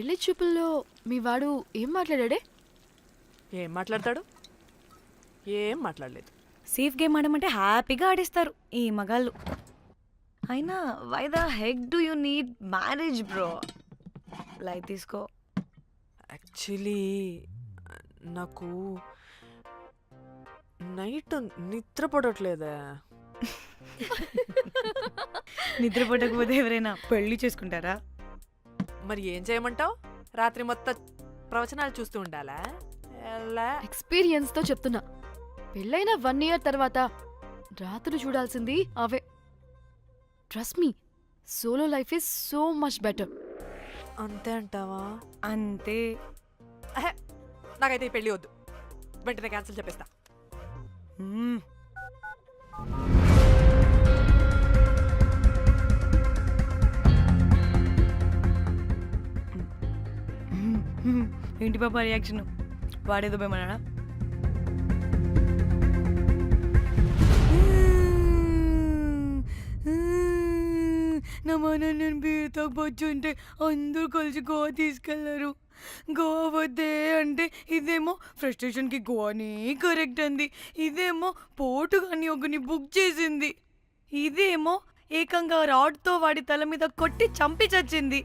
పెళ్ళి చూపుల్లో మీ వాడు ఏం మాట్లాడాడే? ఏం మాట్లాడతాడు? ఏం మాట్లాడలేదు. సేఫ్ గేమ్ ఆడమంటే హ్యాపీగా ఆడిస్తారు ఈ మగాళ్ళు. అయినా why the heck do you need marriage bro light తీసుకో. యాక్చువల్లీ నాకు నైట్ నిద్ర పడట్లేదే. నిద్రపోటకపోతే ఎవరైనా పెళ్ళి చేసుకుంటారా? మరి ఏం చేయమంటావు? రాత్రి మొత్తం ప్రవచనాలు చూస్తూ ఉండాలా? ఎలా? ఎక్స్పీరియన్స్తో చెప్తున్నా. పెళ్ళైన వన్ ఇయర్ తర్వాత రాత్రులు చూడాల్సింది అవే. Trust me solo life is so much better అంతే అంటావా? అంతే. అహే, నాకైతే ఈ పెళ్ళి వద్దు. వెంటనే క్యాన్సిల్ చెప్పేస్తా మ్మ్. ఏంటి పాప రియాక్షన్ వాడేదో భయమన్నాడా నా మన నేను బీర్ అందరూ కలిసి గోవా తీసుకెళ్ళారు. గోవా వద్దే అంటే ఇదేమో ఫ్రస్ట్రేషన్కి గోవానే కరెక్ట్ అంది. ఇదేమో పోటు కానీ ఒకని బుక్ చేసింది. ఇదేమో ఏకంగా రాడ్తో వాడి తల మీద కొట్టి చంపి చచ్చింది.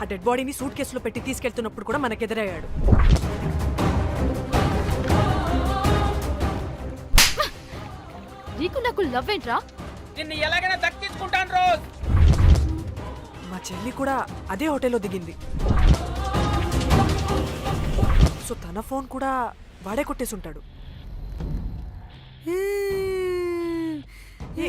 ఆ డెడ్ బాడీని సూట్ కేసులో పెట్టి తీసుకెళ్తున్నప్పుడు కూడా మనకెదురయ్యాడు నీకు నాకు లవ్ ఏంట్రా? నిన్ను ఎలాగైనా దక్కించుకుంటాను రోజ్. మా చెల్లి కూడా అదే హోటల్లో దిగింది. సో తన ఫోన్ కూడా వాడే కొట్టేసుంటాడు. ఏ,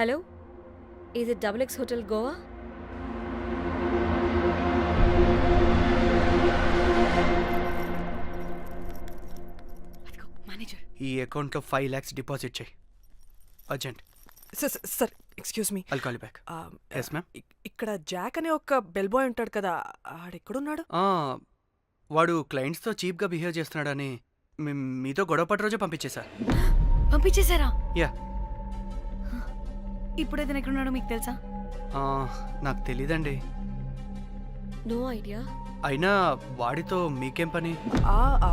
హలో ఇది double X hotel Goa? Manager. ఈ అకౌంట్లో ఫైవ్ ల్యాక్స్ డిపాజిట్ చేయి. Urgent. Sir sir excuse me. I'll call back yes ma'am ఇక్కడ జాక్ అనే ఒక బెల్ బాయ్ ఉంటాడు కదా ఆడెక్కడున్నాడు? వాడు క్లయింట్స్తో చీప్గా బిహేవ్ చేస్తున్నాడని మీ- మీతో గొడవ పడి రోజే పంపించేశా. పంపించేశారా? యా ఇప్పుడు అతను ఎక్కడున్నాడో మీకు తెలుసా? నాకు తెలీదండి. No idea. అయినా వాడితో మీకేం పని? ఆ, ఆ.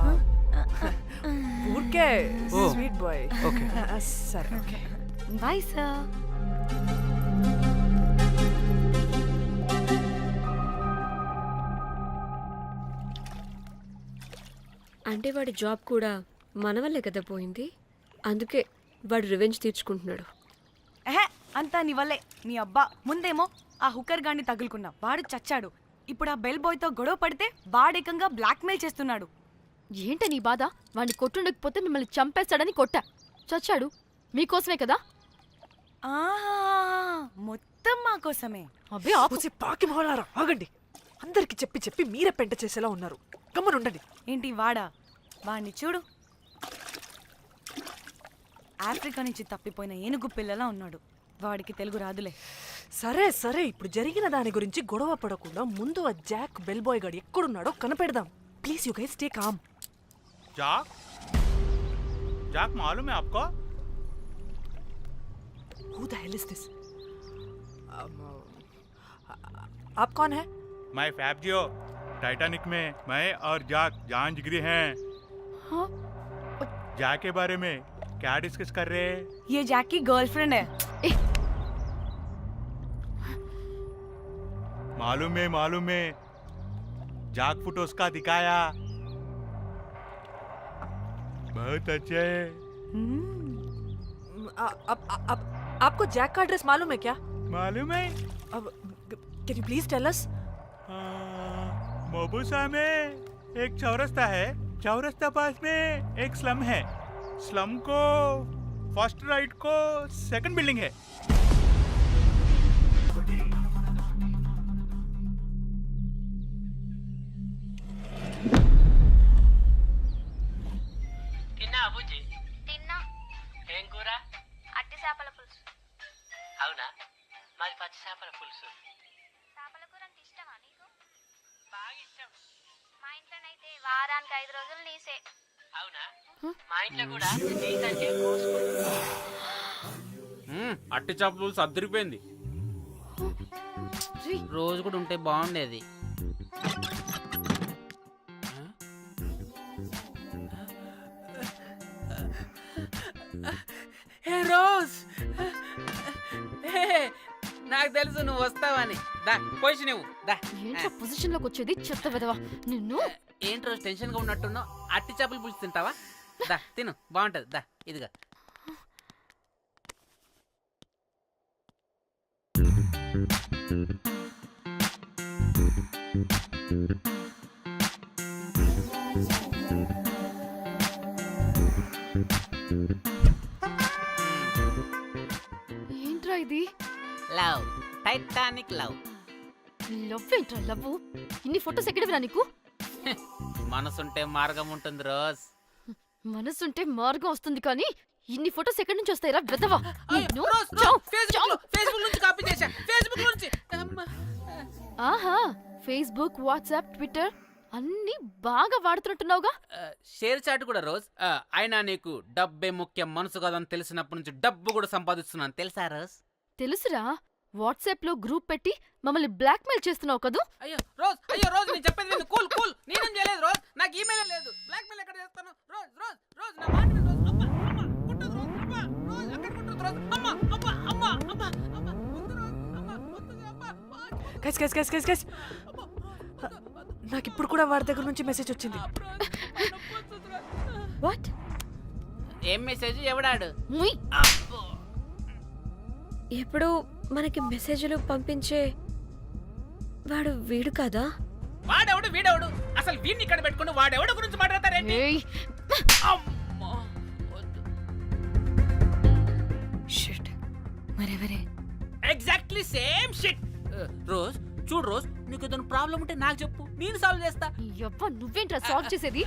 ఊరికే ఓ. Sweet boy. ఓకే. సరే. ఓకే. Bye sir. అంటే వాడి జాబ్ కూడా మన వల్లే కదా పోయింది? అందుకే వాడు రివెంజ్ తీర్చుకుంటున్నాడు. ఎహే అంతా నీ వల్లే. నీ అబ్బా ముందేమో ఆ హుకర్ గాన్ని తగులుకున్నా. వాడు చచ్చాడు. ఇప్పుడు ఆ బెల్ బాయ్తో గొడవ పడితే వాడేకంగా బ్లాక్మెయిల్ చేస్తున్నాడు. ఏంట నీ బాధ? వాడిని కొట్టుండకపోతే మిమ్మల్ని చంపేస్తాడని కొట్టా. చచ్చాడు. మీకోసమే కదా? ఆహా మొత్తం మా కోసమే. అబ్బే ఆపు. పాకి మొహలారా ఆగండి. అందరికి చెప్పి చెప్పి మీరే పెంట చేసేలా ఉన్నారు. గమ్మనుండండి. ఏంటి వాడా? వాడిని చూడు. ఆఫ్రికా నుంచి తప్పిపోయిన ఏనుగు పిల్లలా ఉన్నాడు. వాడికి తెలుగు రాదులే సరే సరే ఇప్పుడు జరిగిన దాని గురించి గొడవ పడకుండా ముందు ఆ జాక్ బెల్ బాయ్ గాడు ఎక్కడున్నాడో కనిపెడదాం please you guys take um Jack Jack मालूम है आपको who the hell is this आप कौन है मैं फैब्जियो टाइटैनिक में मैं और जाक जान जिगरी हैं हाँ? जाक के बारे में क्या डिस्कस कर रहे हैं ये जैक की गर्लफ्रेंड है मालूम है मालूम है। जाक फोटोस का दिखाया। बहुत अच्छे है। हम्म, आप आप आपको जैक का एड्रेस मालूम है क्या? मालूम है। अब can you please tell us मोबुसा में एक चौरस्ता है। चौरस्ता पास में एक स्लम है। स्लम को फ़र्स्ट राइट को सेकंड बिल्डिंग है। రోజులు నీసే. అవునా? మా ఇంట్లో కూడా నీకంటే అట్టి చేపలు సర్దిరిపోయింది. రోజు కూడా ఉంటే బాగుండేది. హే రోజ్! హే, నాకు తెలుసు నువ్వు వస్తావని. దా పొజిషన్ నువ్వు దా. ఏంట్రా పొజిషన్లోకి వచ్చేది? చెత్త విధవా నిన్ను? ఏంటి రోజు టెన్షన్గా ఉన్నట్టున్నావు? అట్టి చేపలు పులుసు తింటావా? దా తిను. బాగుంటది. దా ఇదిగా. ఏంట్రా ఇది? లవ్. Titanic love. లవ్ ఏంట్రా లవ్? ఇన్ని ఫొటోస్ ఎక్కడివిరా నీకు? మనసుంటే మార్గం ఉంటుంది రోజ్. మనసుంటే మార్గం వస్తుంది కానీ ఇన్ని ఫొటోస్ ఎక్కడి నుంచి వస్తాయిరా చావ్, ఫేస్బుక్ చావ్. లో- ఫేస్బుక్ నుంచి కాపీ చేశా ఫేస్బుక్ నుంచి. అమ్మా. ఆహా ఫేస్బుక్ వాట్సాప్ ట్విట్టర్ అన్ని బాగా వాడుతున్నట్టున్నావుగా? షేర్ చాట్ కూడా రోజ్. అయినా నీకు డబ్బే ముఖ్యం మనసు కదని తెలిసినప్పటి నుంచి డబ్బు కూడా సంపాదిస్తున్నాను. తెలుసా రోజ్? తెలుసురా వాట్సాప్లో గ్రూప్ పెట్టి మమ్మల్ని బ్లాక్మెయిల్ చేస్తున్నావు కదూ? అయ్యో రోజ్ అయ్యో రోజ్ నేను చెప్పేది విను. Cool cool. నేనేం చేయలేదు రోజ్. నాకు ఈమెయిల్ లేదు. బ్లాక్ మెయిల్ ఎక్కడ చేస్తాను? రోజ్ రోజ్ రోజ్ నా మాట విను, రోజ్. అమ్మ అమ్మ కుట్టదు రోజ్ అమ్మ రోజ్ అక్కడ కుట్టదు రోజ్. అమ్మ అమ్మ అమ్మ అమ్మ అమ్మ. వద్దు రోజ్. అమ్మ వద్దు అమ్మ. Guys guys guys guys guys నాకు ఇప్పుడు కూడా వాడి దగ్గర నుంచి మెసేజ్ వచ్చింది. వాట్? ఏం మెసేజ్ ఎవడాడు? ముయ్. ఎప్పుడు మనకి మెసేజ్లు పంపించే వాడు వీడు కాదా? వాడెవడు? వీడెవడు? అసలు వీడిని ఇక్కడ పెట్టుకుని వాడెవడు గురించి మాట్లాడతారేంటి? ఏయ్. అమ్మో షిట్. మరెవరే? ఎగ్జాక్ట్లీ సేమ్ షిట్ రోజ్ చూడు రోజ్ నీకు ఏదైనా ప్రాబ్లం ఉంటే నాకు చెప్పు. నేను సాల్వ్ చేస్తా. యవ్వ నువ్వేంట్రా సాల్వ్ చేసేది?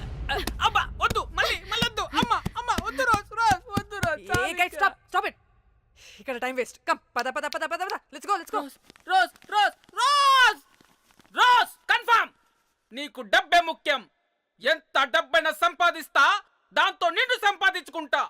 అబ్బా వద్దు మళ్ళీ మళ్ళీ వద్దు అమ్మ అమ్మ వద్దు ఇక్కడ టైం వేస్ట్. కమ్ పద పద పద పద పద. Let's go let's go Rose Rose Rose Rose confirm నీకు డబ్బే ముఖ్యం. ఎంత డబ్బైనా సంపాదిస్తా దాంతో నిన్ను సంపాదించుకుంటా.